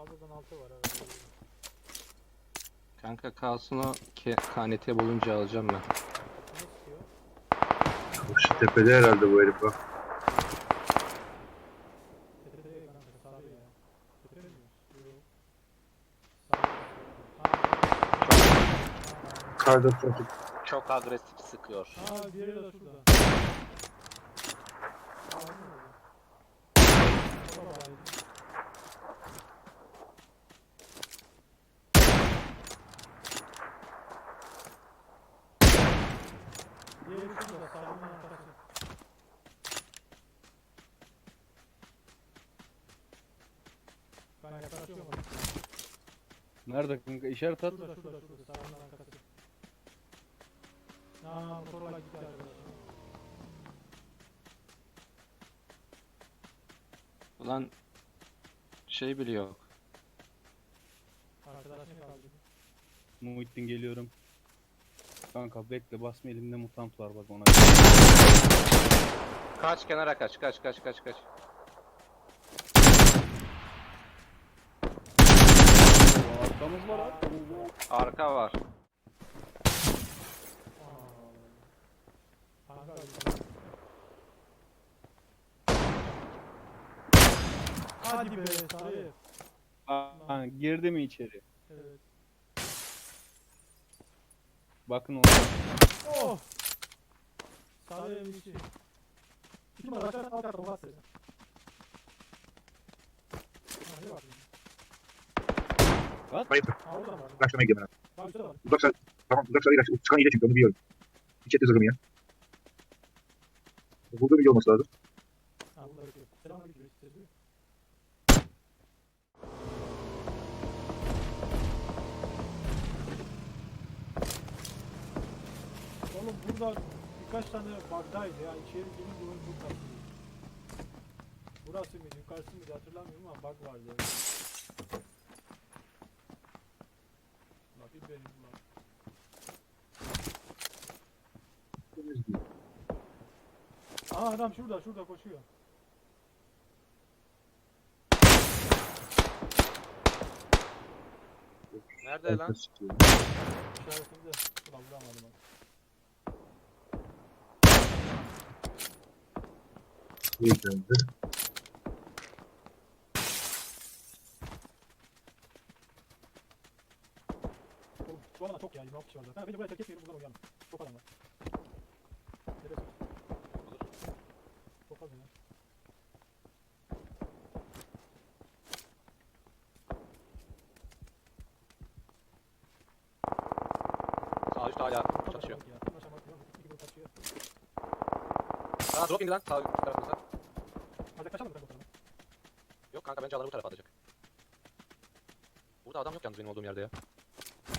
Fazladan altı var herhalde. Kanka kalsın o ke- KNT bulunca alacağım ben. Ne istiyor? Şu tepede herhalde bu herif bak. Tepede kanka sağda ya. Tepede mi? Yok. Sağda. Ha. Çok agresif sıkıyor. Aa diğeri de şurada. Aa, bu ne? O da bayıldı. Diğeri şurada, sağının arkası. Ben yaklaşıyorum ona. Nerede kanka işaret at. Şurada, şurada, şurada, sağının arkası. Aa, motorla gitti arkadaşım. Ulan şey bile yok. Arkadaşım kaldı. Muhittin geliyorum. Kanka bekle basma elimde mutant var bak ona. Kaç kenara kaç kaç kaç kaç kaç. Arkamız var arkamız var. Arka var. Hadi be sarı. Aa, girdi mi içeri? Evet. Bakın ona. Oh! Sarı evin içi. İki numara aşağı al kartı bas sen. Hadi bakayım. Var. Başlamaya gidiyorum Bak üstte var. ben. Uzak sar. Tamam uzak sar ilaç. Çıkan ile çünkü onu biliyorum. Çete zırhım ya. Burada bir olması lazım. Burada. Oğlum burada birkaç tane bug'daydı ya. İçeri girince oyun bu kasıyor. Burası mıydı, yukarısı mıydı hatırlamıyorum ama bug vardı. Bak bir benim var. Aa adam şurada, şurada koşuyor. Nerede lan? İşaretimde. Ulan vuramadım bak. İyi geldi. Oğlum şu alana çok ya 26 kişi var zaten. Ha, Beni buraya terk etmeyelim buradan oynayalım. Çok adam var. Neresi? Çok az ya. Sağ üst hala Çok çatışıyor. aşamadık ya. Çok aşamadık ya. İki grup kaçıyor. Aa drop indi lan sağ üst tarafımıza. Hadi kaçalım kanka bu tarafa. Yok kanka bence adam bu tarafa atacak. Burada adam yok yalnız benim olduğum yerde ya.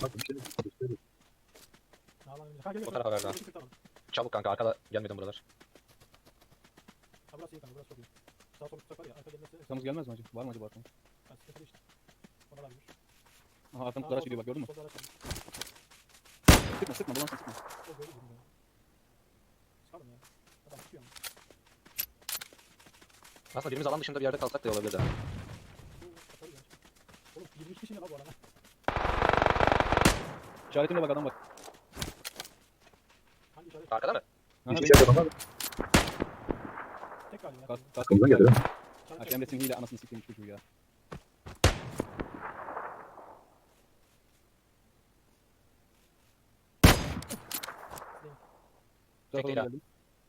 Bak bir şey yok. Önce. Geliyor. O tarafa. Tamam. Tamam. Çabuk kanka arkada gelmeden buralar. Ha burası iyi kanka burası çok iyi. Sağ sol tutsak var ya. Arka gelmesi. Arkamız gelmez mi acaba? Var mı acaba arkamız? Ha sıkıntı işte. Ona varmış. Aha arkamız araç gidiyor bak gördün mü? Solda araç var. Sıkma sıkma bulansın sıkma. Ya. Sıkalım ya. Adam tutuyor ama. Aslında birimiz alan dışında bir yerde kalsak da olabilir de. Bu kapalı ya. Oğlum 22 kişi ne lan bu arada? İşaretimde bak adam bak. Hangi işaret? Arkada mı? Aha, Hiçbir benim- yapamam. Tek galiba. Kas, kas. Arkamızdan geldi lan. İşaret Ha, yok. Emre'sin hile anasını sikeyim çocuğu ya. Tek değil ha.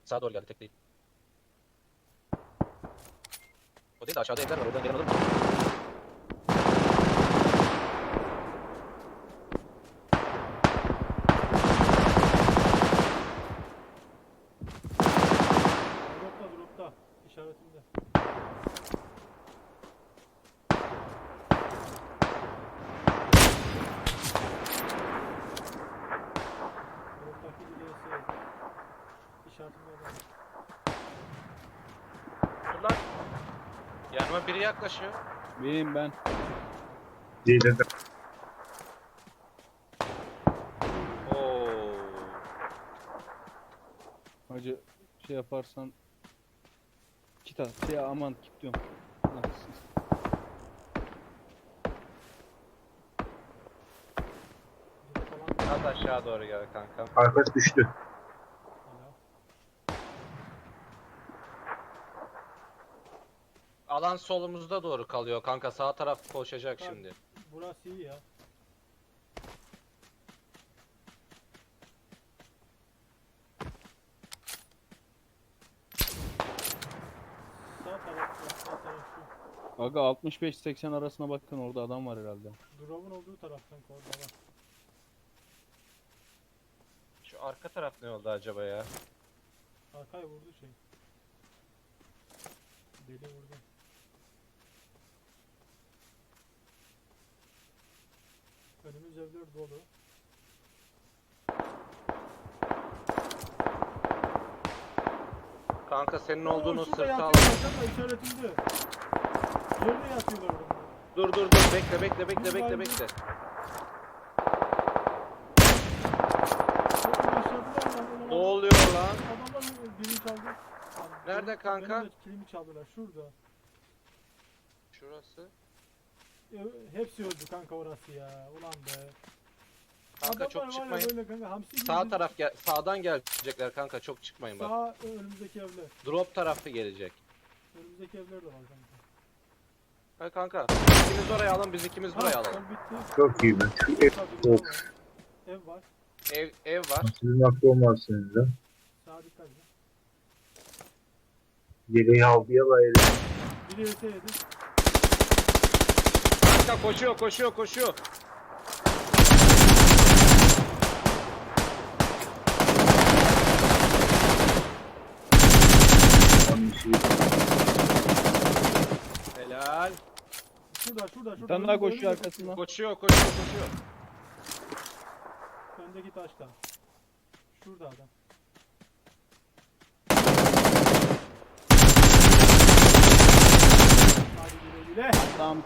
Sağa doğru geldi tek değil. O değil de aşağıda evler var oradan gelen olur mu? Geliyor biri yaklaşıyor. Benim ben. Değildim. Oo. Hacı şey yaparsan kit at. Şey aman kit diyorum. Az aşağı doğru gel kankam. Arkadaş düştü. Alan solumuzda doğru kalıyor kanka. Sağ taraf koşacak Tamam. şimdi. Burası iyi ya. Sağ taraf, sağ taraf şu. Aga 65-80 arasına bakın orada adam var herhalde. Drop'un olduğu taraftan var. Şu arka taraf ne oldu acaba ya? Arkaya vurdu şey. Deli vurdu. Önümüz evler dolu. Kanka senin Oo, olduğunu şurada sırta al. işaretimde. Yerde yatıyorlar burada. Dur dur dur bekle bekle bekle bekle bekle. Bakın başladılar lan, ulan Ne oluyor lan? Adamlar birini çaldı. Nerede kanka? Benim de kilimi çaldılar şurada. Şurası. Hepsi öldü kanka orası ya. Ulan be. Kanka Adamlar çok ya çıkmayın. Böyle kanka, hamsi gibi Sağ biz- taraf gel sağdan gelecekler kanka çok çıkmayın bak. Sağ önümüzdeki evler. Drop tarafı gelecek. Önümüzdeki evler de var kanka. Ha kanka. İkimiz oraya alın biz ikimiz buraya Ha, alalım. bitti. Çok iyi ben. Şu ev Tabii, of. var. Ev var. Ev ev var. Sizin aklı olmazsınız da. Sağa dikkat edin. Yeleği havluya bayılır. Biri ese Kanka koşuyor koşuyor koşuyor. Helal. Şurada şurada şurada. Bir tane daha koşuyor arkasından. Koşuyor koşuyor koşuyor. Öndeki taşta. Şurada adam. Hadi güle güle. Tam.